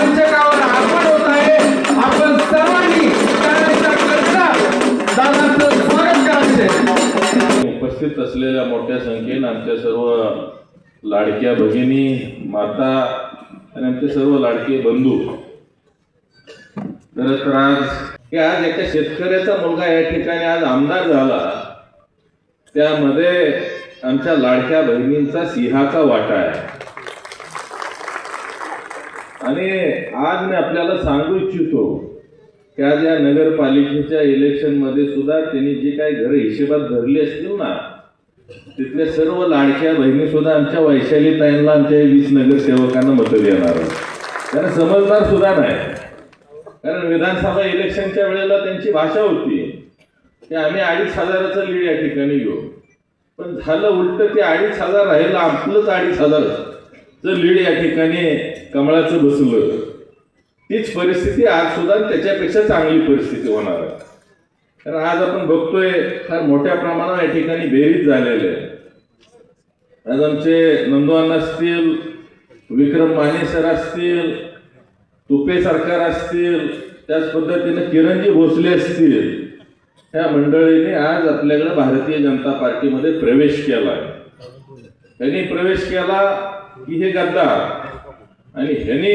मंचकावर आगमन होत आहे. आपण सर्वांनी टाळ्यांचा दादांचं स्वागत उपस्थित असलेल्या मोठ्या संख्येनं आमच्या सर्व लाडक्या भगिनी माता आणि आमचे सर्व लाडके बंधू. खरं तर आज की आज एका शेतकऱ्याचा मुलगा या ठिकाणी आज आमदार झाला. त्यामध्ये आमच्या लाडक्या बहिणींचा सिंहाचा वाटा आहे. आणि आज मी आपल्याला सांगू इच्छितो की आज या नगरपालिकेच्या इलेक्शनमध्ये सुद्धा त्यांनी जी काही घरं हिशेबात धरली असतील ना तिथल्या सर्व लाडक्या बहिणी सुद्धा आमच्या वैशाली ताईंना आमच्या वीस नगरसेवकांना मतं देणार कारण त्यांना समजणार सुद्धा नाही. कारण विधानसभा इलेक्शनच्या वेळेला त्यांची भाषा होती की आम्ही अडीच हजाराचं लीड या ठिकाणी घेऊ. पण झालं उलट ते अडीच हजार राहिलं आपलंच अडीच हजार. जर लीड या ठिकाणी कमळाचं बसलं तीच परिस्थिती आज सुद्धा त्याच्यापेक्षा चांगली परिस्थिती होणार आहे. कारण आज आपण बघतोय फार मोठ्या प्रमाणावर या ठिकाणी बेरीज झालेले आहे. आज आमचे नंदवान असतील विक्रम माने सर असतील तुपे सरकार असतील त्याच पद्धतीने किरणजी भोसले असतील ह्या मंडळीने आज आपल्याकडे भारतीय जनता पार्टीमध्ये प्रवेश केला आहे त्यांनी प्रवेश केला की हे गद्दार. आणि ह्याने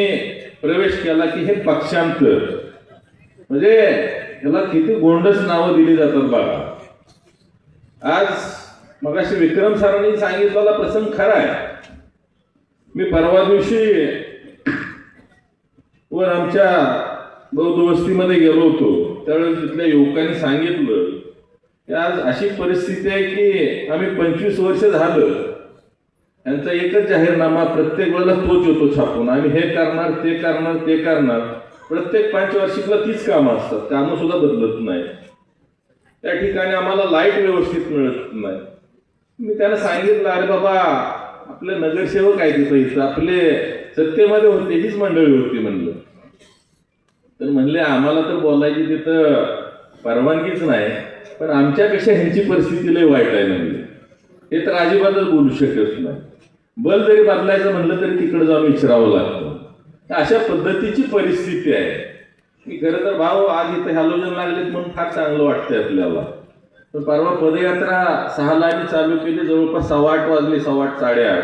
प्रवेश केला की हे पक्षांतर म्हणजे ह्याला किती गोंडस नावं दिली जातात बघा. आज मगाशी विक्रम सरांनी सांगितलेला प्रसंग खरा आहे. मी परवा दिवशी वर आमच्या बौद्ध वस्तीमध्ये गेलो होतो. त्यावेळेस तिथल्या युवकांनी सांगितलं की आज अशी परिस्थिती आहे की आम्ही पंचवीस वर्ष झालं. यांचा एकच जाहीरनामा प्रत्येक वेळेला तोच येतो छापून. आम्ही हे करणार ते करणार ते करणार. प्रत्येक पंचवार्षिकला तीच कामं असतात. कामं सुद्धा बदलत नाही त्या ठिकाणी आम्हाला लाइट व्यवस्थित मिळत नाही. मी त्यांना सांगितलं अरे बाबा आपले नगरसेवक आहे तिथं इथं आपले सत्तेमध्ये होते हीच मंडळी होती म्हणलं. तर म्हणले आम्हाला तर बोलायची तिथं परवानगीच नाही पण आमच्यापेक्षा ह्यांची परिस्थिती लय वाईट आहे म्हणजे हे तर अजिबातच बोलू शकत नाही. बल जरी बदलायचं म्हणलं तरी तिकडे जाऊन विचारावं लागतं. अशा पद्धतीची परिस्थिती आहे. की खरं तर भाऊ आज इथं हॅलोजन लागलेत म्हणून फार चांगलं वाटतंय आपल्याला. तर परवा पदयात्रा सहाला आम्ही चालू केली जवळपास सव्वा आठ वाजले सव्वा आठ साडेआठ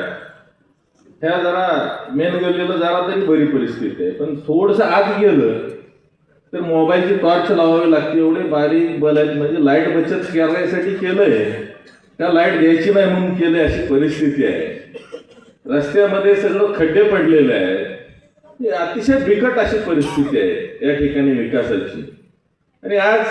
ह्या जरा मेन गल्लीला जरा तरी बरी परिस्थिती आहे. पण थोडंसं आत गेलं तर मोबाईलची टॉर्च लावावी लागते. एवढे बारीक बल आहेत. म्हणजे लाइट बचत करायसाठी केलंय. त्या लाइट द्यायची नाही म्हणून केलंय अशी परिस्थिती आहे. रस्त्यामध्ये सगळं खड्डे पडलेले आहेत. अतिशय बिकट अशी परिस्थिती आहे या ठिकाणी विकासाची. आणि आज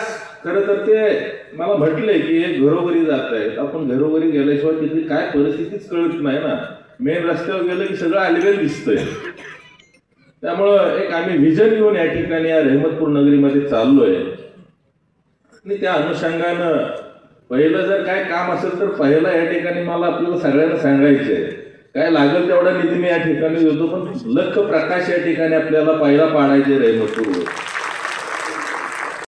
खरं तर ते मला म्हटलंय की हे घरोघरी जात आहेत. आपण घरोघरी गेल्याशिवाय तिथली काय परिस्थितीच कळत नाही ना. मेन रस्त्यावर गेलं की सगळं आलेलं दिसतंय. त्यामुळं एक आम्ही व्हिजन घेऊन या ठिकाणी या रहमतपूर नगरीमध्ये चाललोय. आणि त्या अनुषंगानं पहिलं जर काय काम असेल तर पहिलं या ठिकाणी मला आपल्याला सगळ्यांना आहे काय लागेल तेवढा निधी मी या ठिकाणी देतो पण लख प्रकाश या ठिकाणी आपल्याला पहिला पाडायचे रहमतपूरवर